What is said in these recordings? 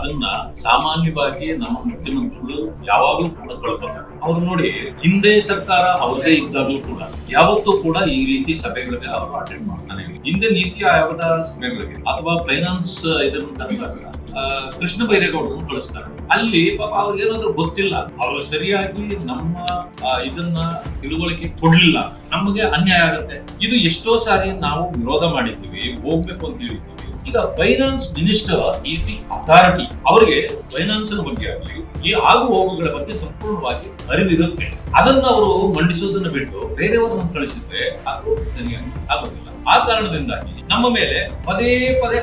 ಅದನ್ನ ಸಾಮಾನ್ಯವಾಗಿ ನಮ್ಮ ಮುಖ್ಯಮಂತ್ರಿಗಳು ಯಾವಾಗಲೂ ಕೂಡ ಕಳ್ಕೊತಾರೆ. ಅವ್ರು ನೋಡಿ ಹಿಂದೆ ಸರ್ಕಾರ ಅವ್ರದೇ ಇದ್ದಾಗಲೂ ಕೂಡ ಯಾವತ್ತೂ ಕೂಡ ಈ ರೀತಿ ಸಭೆಗಳಿಗೆ ಅವರು ಅಟೆಂಡ್ ಮಾಡ್ತಾನೆ ಹಿಂದೆ ನೀತಿ ಆಯೋಗದ ಸಭೆಗಳಿಗೆ ಅಥವಾ ಫೈನಾನ್ಸ್ ಇದನ್ನು ಆ, ಕೃಷ್ಣ ಬೈರೇಗೌಡರನ್ನು ಕಳಿಸ್ತಾರೆ. ಅಲ್ಲಿ ಪಾಪ ಅವ್ರಿಗೆ ಗೊತ್ತಿಲ್ಲ. ಅವರು ಸರಿಯಾಗಿ ನಮ್ಮ ಇದನ್ನ ತಿಳುವಳಿಕೆ ಕೊಡ್ಲಿಲ್ಲ. ನಮಗೆ ಅನ್ಯಾಯ ಆಗುತ್ತೆ. ಇದು ಎಷ್ಟೋ ಸಾರಿ ನಾವು ವಿರೋಧ ಮಾಡಿದ್ದೀವಿ ಹೋಗ್ಬೇಕು ಅಂತ ಹೇಳಿದ್ದೀವಿ ಈಗ finance minister is the authority ಅವರಿಗೆ ಫೈನಾನ್ಸ್ ಬಗ್ಗೆ ಆಗಲಿ, ಈ ಆಗು ಹೋಗುಗಳ ಬಗ್ಗೆ ಸಂಪೂರ್ಣವಾಗಿ ಅರಿವಿರುತ್ತೆ. ಅದನ್ನ ಅವರು ಮಂಡಿಸೋದನ್ನ ಬಿಟ್ಟು ಬೇರೆಯವರನ್ನು ಕಳಿಸಿದ್ರೆ ಅದು ಸರಿಯಾಗಿ ಆಗೋದಿಲ್ಲ. ಆ ಕಾರಣದಿಂದಾಗಿ ನಮ್ಮ ಮೇಲೆ ಪದೇ ಪದೇ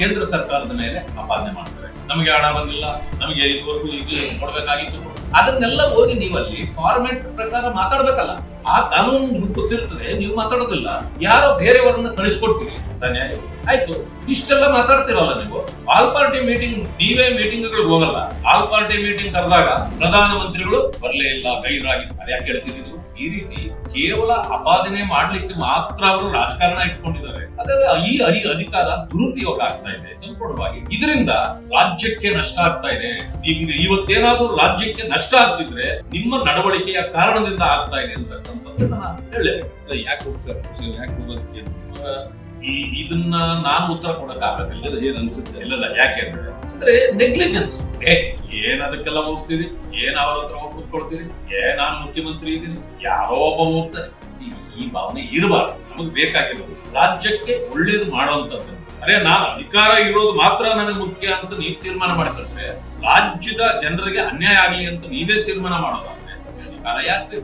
ಕೇಂದ್ರ ಸರ್ಕಾರದ ಮೇಲೆ ಆಪಾದನೆ ಮಾಡ್ತಾರೆ. ನಮಗೆ ಹಣ ಬಂದಿಲ್ಲ, ನಮಗೆ ಇದುವರೆಗೂ ಇದು ಕೊಡಬೇಕಾಗಿತ್ತು. ಅದನ್ನೆಲ್ಲ ಹೋಗಿ ನೀವಲ್ಲಿ ಫಾರ್ಮೆಟ್ ಪ್ರಕಾರ ಮಾತಾಡ್ಬೇಕಲ್ಲ. ಆ ಕಾನೂನು ನಿಮ್ಗೆ ಗೊತ್ತಿರ್ತದೆ ನೀವು ಮಾತಾಡೋದಿಲ್ಲ. ಯಾರೋ ಬೇರೆಯವರನ್ನ ಕಳಿಸ್ಕೊಡ್ತೀರಿ. ತಾನೇ ಆಯ್ತು, ಇಷ್ಟೆಲ್ಲ ಮಾತಾಡ್ತಿರಲ್ಲ ನೀವು? ಆಲ್ ಪಾರ್ಟಿ ಮೀಟಿಂಗ್ ನೀವೇ ಮೀಟಿಂಗ್ಗಳಿಗೆ ಹೋಗಲ್ಲ. ಆಲ್ ಪಾರ್ಟಿ ಮೀಟಿಂಗ್ ಕರೆದಾಗ ಪ್ರಧಾನಮಂತ್ರಿಗಳು ಬರಲೇ ಇಲ್ಲ ಗೈರಾಗಿ ಅದ್ಯಾಕೆ ಹೇಳ್ತೀನಿ ನೀವು? ಈ ರೀತಿ ಕೇವಲ ಅಪಾದನೆ ಮಾಡ್ಲಿಕ್ಕೆ ಮಾತ್ರ ಅವರು ರಾಜಕಾರಣ ಇಟ್ಕೊಂಡಿದ್ದಾರೆ. ಅದರ ಈ ಅರಿ, ಅಧಿಕಾರ ದುರುಪಯೋಗ ಆಗ್ತಾ ಇದೆ, ಸಂಪೂರ್ಣವಾಗಿ. ಇದರಿಂದ ರಾಜ್ಯಕ್ಕೆ ನಷ್ಟ ಆಗ್ತಾ ಇದೆ. ನಿಮ್ಗೆ ಇವತ್ತೇನಾದ್ರೂ ರಾಜ್ಯಕ್ಕೆ ನಷ್ಟ ಆಗ್ತಿದ್ರೆ ನಿಮ್ಮ ನಡವಳಿಕೆಯ ಕಾರಣದಿಂದ ಆಗ್ತಾ ಇದೆ ಅಂತಕ್ಕಂಥದ್ದು ನಾನು ಹೇಳಲೇಬೇಕು ಯಾಕೆ ಹೋಗ್ತಾರೆ? ಯಾಕೆ ಹೋಗೋದಕ್ಕೆ? ಈ ಇದನ್ನ ನಾನು ಉತ್ತರ ಕೊಡಕ್ ಆಗೋದಿಲ್ಲ ಇಲ್ಲ, ಏನ್ ಅನ್ಸುತ್ತೆ? ಇಲ್ಲಲ್ಲ ಯಾಕೆ ಅಂದ್ರೆ ಅಂದ್ರೆ ನೆಗ್ಲಿಜೆನ್ಸ್ ಏ ಏನ್ ಅದಕ್ಕೆಲ್ಲ ಹೋಗ್ತೀರಿ? ಏನ್ ಅವ್ರ ಹತ್ರ ಹೋಗಿ ಕೂತ್ಕೊಳ್ತೀರಿ? ಏ ನಾನ್ ಮುಖ್ಯಮಂತ್ರಿ ಇದ್ದೀನಿ ಯಾರೋ ಒಬ್ಬ ಹೋಗ್ತಾರೆ. ಈ ಭಾವನೆ ಇರಬಾರ್ದು. ನಮಗ್ ಬೇಕಾಗಿರೋದು ರಾಜ್ಯಕ್ಕೆ ಒಳ್ಳೇದು ಮಾಡುವಂತದ್ದು ಅರೆ ನಾನು ಅಧಿಕಾರ ಇರೋದು ಮಾತ್ರ ನನಗೆ ಮುಖ್ಯ ಅಂತ ನೀವು ತೀರ್ಮಾನ ಮಾಡಿದ್ರೆ ರಾಜ್ಯದ ಜನರಿಗೆ ಅನ್ಯಾಯ ಆಗ್ಲಿ ಅಂತ ನೀವೇ ತೀರ್ಮಾನ ಮಾಡೋದಾದ್ರೆ ಅಧಿಕಾರ ಯಾಕೆ?